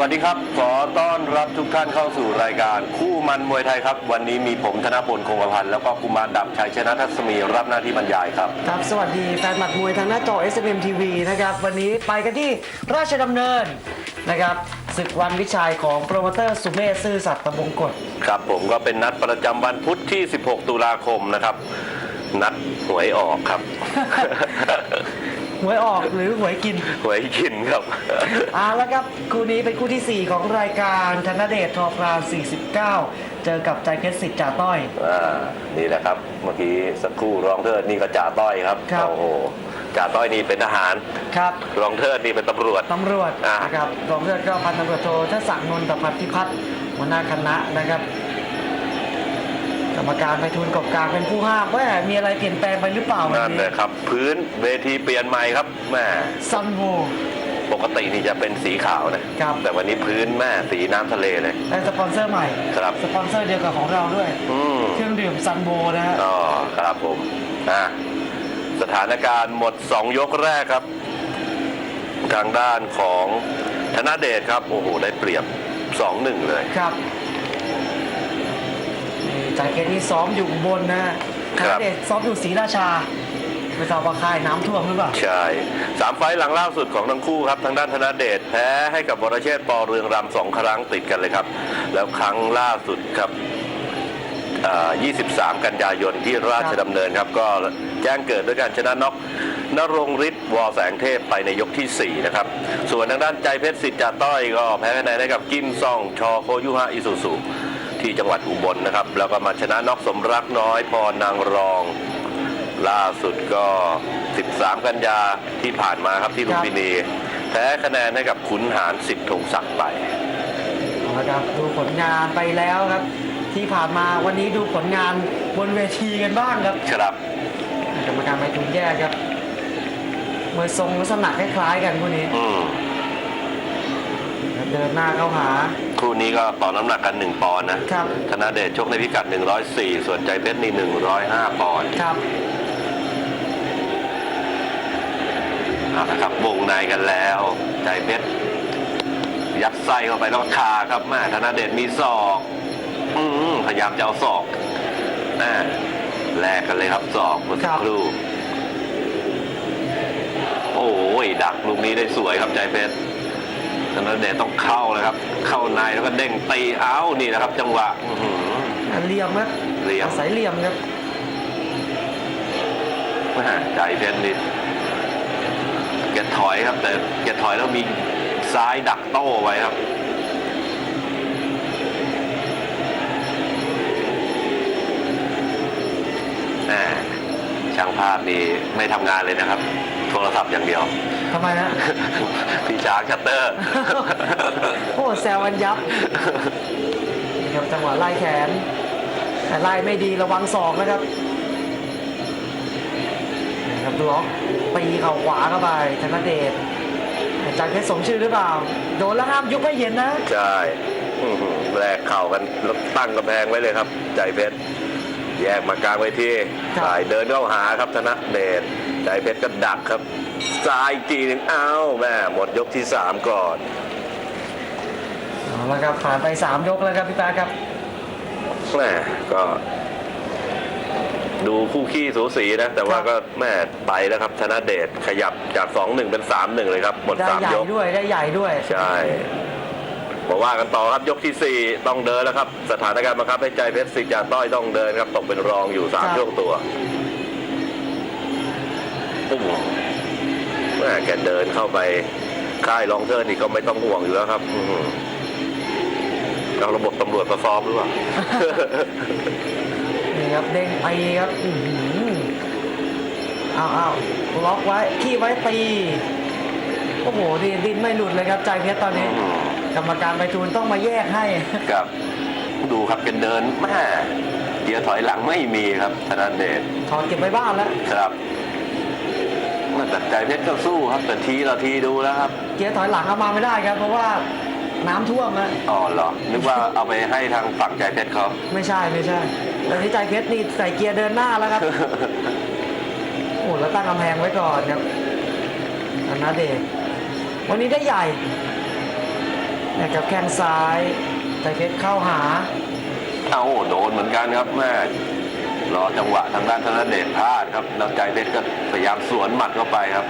วัสดีครับ ขอต้อนรับทุกท่านเข้าสู่รายการคู่มันมวยไทยครับ วันนี้มีผมธนพลคงกระพันธ์แล้วก็กุมารดำชัยชนะทัศมีรับหน้าที่บรรยายครับ ครับ สวัสดีแฟนหมัดมวยทางหน้าจอ SMM TV นะครับ วันนี้ไปกันที่ราชดำเนินนะครับศึกวันวิชัยของโปรโมเตอร์สุเมธซื่อสัตย์ตะบงกฎครับผมก็เป็นนัดประจำวันพุธที่ 16 ตุลาคมนะครับ นัดหวยออกครับ หวยออกหรือหวยกินหวยกินครับอ่าแล้วครับคู่นี้เป็นคู่ทีสี่ 4 ของรายการธนเดชทอพราน49 เจอกับใจเพชรสิทธิ์จ่าต้อย อ่า นี่แหละครับ เมื่อกี้สักครู่รองเทิดนี่ก็จ่าต้อยครับ ครับ โอ้โหจ่าต้อยนี่เป็นทหาร ครับรองเทิดนี่เป็นตำรวจ ตำรวจอ่านะครับรองเลือดก็พันตำรวจโททศักดิ์นนทพัฒน์พิพัฒน์หัวหน้าคณะนะครับก รรมการไปทุนกบกลางเป็นผู้ห้ามว่ามีอะไรเปลี่ยนแปลงไปหรือเปล่าวันนั่นนี้เลยครับ พื้นเวทีเปลี่ยนใหม่ครับแม่ซันโว ปกตินี่จะเป็นสีขาวนะครับ แต่วันนี้พื้นแม่สีน้ำทะเลเลย และสปอนเซอร์ใหม่ ครับ สปอนเซอร์เดียวกับของเราด้วย อืมเครื่องดื่มซันโบนะฮะอ๋อครับผมอะสถานการณ์หมด 2 ยกแรกครับ ทางด้านของธนเดชครับ โอ้โห ได้เปรียบ 2-1 เลย ครับนี่ จากเกตนี่ซ้อมอยู่อุบนนะฮะครัคาบเดชซ้อมอยู่ศรีราชาไม่ทราบว่าค่ายน้ำท่วมหรือเปล่า ใช่สามไฟล์หลังล่าสุดของทั้งคู่ครับ ทางด้านธนเดชแพ้ให้กับวรเชษฐ์ปอเรืองรำสองครั้งติดกันเลยครับ แล้วครั้งล่าสุดครับอ่า23 กันยายนที่ราชดำเนินครับ ก็แจ้งเกิดด้วยการชนะน็อกนรงฤทธิ์วอแสงเทพไปในยกที่ 4 นะครับ ส่วนทางด้านใจเพชรสิทธิ์จ่าต้อยก็แพ้คะแนนให้กับกิมซองชอโคยุฮะอิสุสุ ที่จังหวัดอุบลนะครับ แล้วก็มาชนะน็อกสมรักน้อยพรนางรอง ล่าสุดก็ 13 กันยาที่ผ่านมาครับที่ลุมพินี แพ้คะแนนให้กับขุนหารสิทธิ์ธงศักดิ์ไปเอาละครับดูผลงานไปแล้วครับ ที่ผ่านมาวันนี้ดูผลงานบนเวทีกันบ้างครับครับกรรมการไปทุนแยกครับมวยทรงลักษณะคล้ายๆกันคู่นี้อืม เดินหน้าเข้าหา คู่นี้ก็ต่อน้ำหนักกัน 1 ปอนด์นะครับ ธนเดชชกในพิกัด 104 ส่วนใจเพชรนี่105 ปอนด์ครับ เอาละครับวงในกันแล้ว ใจเพชรยัดไส้เข้าไปแล้วคาครับแม่ธนเดชมีศอกอืมพยายามจะเอาศอกแม่แลกกันเลยครับศอกเมื่อสักครู่โอ้ยดักลูกนี้ได้สวยครับใจเพชร ธนเดชต้องเข้าเลยครับ เข้าในแล้วก็เด้งตีเอ้านี่นะครับ จังหวะอื้อหือเหลี่ยมครับเหลี่ยมอาศัยเหลี่ยมครับแม่ใจเพชรนี่แกถอยครับ แต่แกถอยแล้วมีซ้ายดักโต้ไว้ครับแหมช่างภาพนี่ไม่ทำงานเลยนะครับ โทรศัพท์อย่างเดียว ทำไมนะพี่ช้างชัตเตอร์ โอ้แซวกันยับนี่ครับจังหวะไล่แขน แต่ไล่ไม่ดีระวังศอกนะครับนี่ครับดูออกตีเข่าขวาเข้าไปธนเดชอาจารย์เพชรสมชื่อหรือเปล่า โดนแล้วห้ามยุบให้เห็นนะ ใช่อื้อหือแลกเข่ากันแล้วตั้งกำแพงไว้เลยครับ ใจเพชร แยกมากลางไว้ที่ครับ สายเดินเข้าหาครับธนเดช ใจเพชรก็ดักครับซ้ายอีกทีหนึ่งอ้าวแม่หมดยกที่สามก่อน เอาละครับผ่านไป 3 ยกแล้วครับพี่ปาครับ แม่ก็ดูคู่ขี้สูสีนะ แต่ว่าครับก็แม่ไปแล้วครับธนเดชขยับจาก 2-1 เป็น 3-1 เลยครับ หมดได้3ใหญ่ยก ด้วยได้ใหญ่ด้วย ใช่มาว่ากันต่อครับยกที่ 4 ต้องเดินแล้วครับ สถานการณ์บังคับให้ใจเพชรสิจาต้อยต้องเดินครับตกเป็นรองอยู่ ครั3บช่วงตัว ปุ๊บแม่แกเดินเข้าไปค่ายรองเทิร์นนี่ก็ไม่ต้องห่วงอยู่แล้วครับอื้อหือเอาระบบตำรวจมาซ้อมหรือเปล่านี่ครับเด้งไปครับอื้อหืออ้าวอ้าวล็อกไว้ขี้ไว้ตีโอ้โหดินดินไม่หลุดเลยครับใจเพชรตอนนี้อืมกรรมการไปทูนต้องมาแยกให้ครับ ดูครับแกเดินแม่เกียร์ถอยหลังไม่มีครับธนาเดชถอดเก็บไว้บ้านแล้วครับ มันตัดใจเพชรก็สู้ครับแต่ทีเราทีดูแล้วครับ เกียร์ถอยหลังเอามาไม่ได้ครับ เพราะว่าน้ำท่วมนะอ๋อเหรอนึกว่าเอาไปให้ทางฝั่งใจเพชรเขาไม่ใช่ไม่ใช่แต่ที่ใจเพชรนี่ใส่เกียร์เดินหน้าแล้วครับโอ้แล้วตั้งกำแพงไว้ก่อนครับธนาเดชวันนี้ได้ใหญ่นะครับแข้งซ้ายใจเพชรเข้าหาเอาโดนเหมือนกันครับแม่ รอจังหวะทางด้านธนเดชพลาดครับแล้วใจเพชรก็พยายามสวนหมัดเข้าไปครับ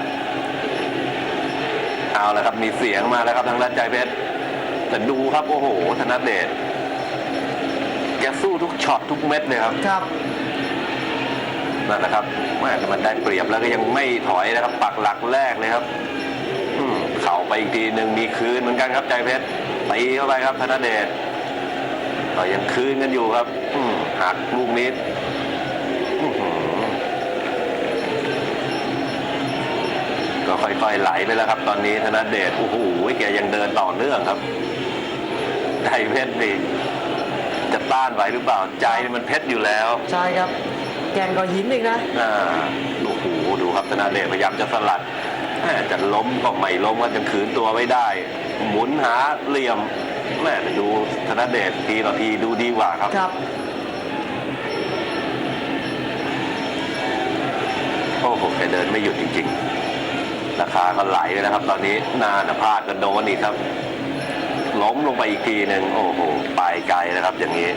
เอาละครับมีเสียงมาแล้วครับทางด้านใจเพชรแต่ดูครับโอ้โห ธนเดชแกสู้ทุกช็อตทุกเม็ดเลยครับครับนั่นแหละครับแม่แต่มันได้เปรียบแล้วก็ยังไม่ถอยนะครับ ปักหลักแรกเลยครับอืมเข่าไปอีกทีหนึ่งมีคืนเหมือนกันครับใจเพชรตีเข้าไปครับธนเดชก็ยังคืนกันอยู่ครับอืมหักลูกนี้ ค่อยๆไหลไปแล้วครับ ตอนนี้ธนเดชโอ้โหแกยังเดินต่อเนื่องครับใจเพชรนี่จะต้านไหวหรือเปล่าใจมันเพชรอยู่แล้ว ใช่ครับ แกงก็หินอีกนะอ่าโอ้โหดูครับธนาเดชพยายามจะสลัดแม่จะล้มก็ไม่ล้มก็ยังขืนตัวไม่ได้ หมุนหาเหลี่ยมแม่แต่ดูธนาเดชทีต่อทีดูดีกว่าครับครับโอ้โหแกเดินไม่หยุดจริง ๆ ราคาก็ไหลไปนะครับ ตอนนี้หนาหนาพลาดก็โดนอีกครับ ล้มลงไปอีกทีหนึ่งโอ้โหไปไกลนะครับ อย่างนี้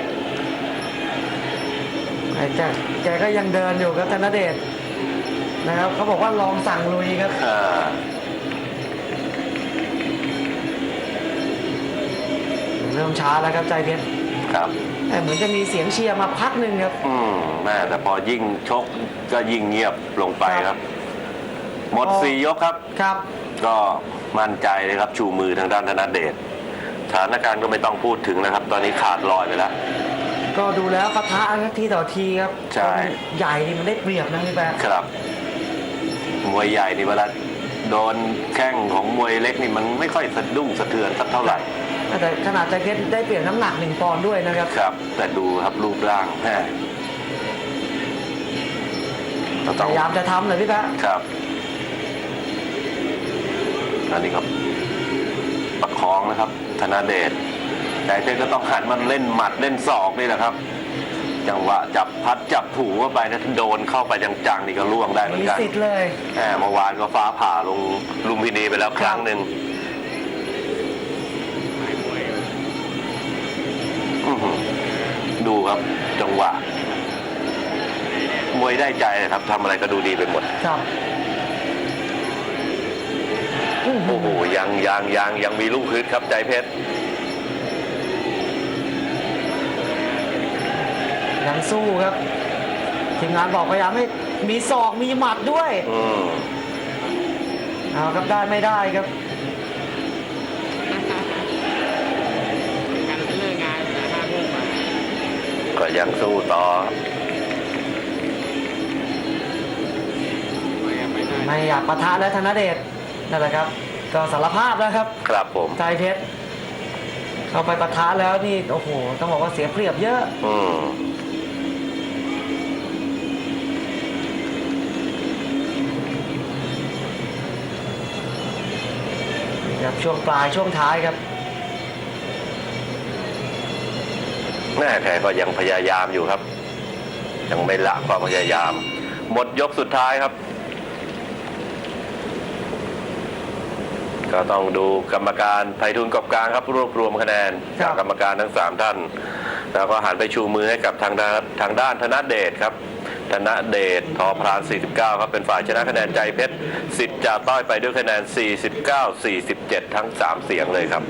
ไอ้แกแกก็ยังเดินอยู่ครับธนเดชนะครับเขาบอกว่าลองสั่งลุยครับอ่าเริ่มช้าแล้วครับใจเพชรครับ แต่เหมือนจะมีเสียงเชียร์มาพักหนึ่งครับ อืมแม่แต่พอยิ่งชกก็ยิ่งเงียบลงไปครับ หมดพอสี่ยกครับ ครับ ก็มั่นใจเลยครับชูมือทางด้านธนเดชสถานการณ์ก็ไม่ต้องพูดถึงนะครับ ตอนนี้ขาดลอยไปแล้ว ก็ดูแล้วปะทะครับทีต่อทีครับใช่คนใหญ่นี่มันได้เปรียบนะพี่แป๊ะครับมวยใหญ่นี่เวลาโดนแข้งของมวยเล็กนี่มันไม่ค่อยสะดุ้งสะเทือนสักเท่าไหร่แต่ขนาดใจเพชรได้เปรียบน้ำหนักหนึ่งปอนด์ด้วยนะครับ ครับ แต่ดูครับรูปร่างแม่ก็พต้องยายามจะทำเลยพี่แป๊ะครับ อันนี้ครับประคองนะครับ ธนาเดชใจเพชรก็ต้องหันมันเล่นหมัดเล่นศอกนี่แหละครับ จังหวะจับพัดจับถูเข้าไปนะโดนเข้าไปจังๆนี่ก็ล่วงได้เหมือนมีกันสิทธิ์เลยแหมเมื่อวานก็ฟ้าผ่าลงลุมพินีไปแล้วครั้งหนึ่งอื้อหือดูครับจังหวะมวยได้ใจครับทำอะไรก็ดูดีไปหมดครับอื้อหื โอ้อโหยังยังยังยังมีลูกฮึดครับใจเพชรยังสู้ครับทีมงานบอกพยายามให้มีศอกมีหมัดด้วยอืมเอาครับได้ไม่ได้ครับกันเลิกงานแต่ห้าทุ่มมาก็ยังสู้ต่อไม่ไม่ได้ไม่อยากปะทะแล้วธนเดช นั่นแหละครับ ก็สารภาพแล้วครับครับผมใจเพชรเข้าไปปะทะแล้วนี่โอ้โหต้องบอกว่าเสียเปรียบเยอะ อืมครับช่วงปลายช่วงท้ายครับแม่แกก็ยังพยายามอยู่ครับ ยังไม่ละความพยายาม หมดยกสุดท้ายครับ ก็ต้องดูกรรมการไพฑูรย์กอบกลางครับรวบรวมคะแนนครัจาบกกรรมการทั้งสามท่าน แล้วก็หันไปชูมือให้กับทางด้านทางด้านธนเดชครับ ธนเดชทอพราน 49 ครับ เป็นฝ่ายชนะคะแนนใจเพชรสิทธิ์จ่าต้อยไปด้วยคะแนน 49 47 ทั้ง 3 เสียงเลยครับ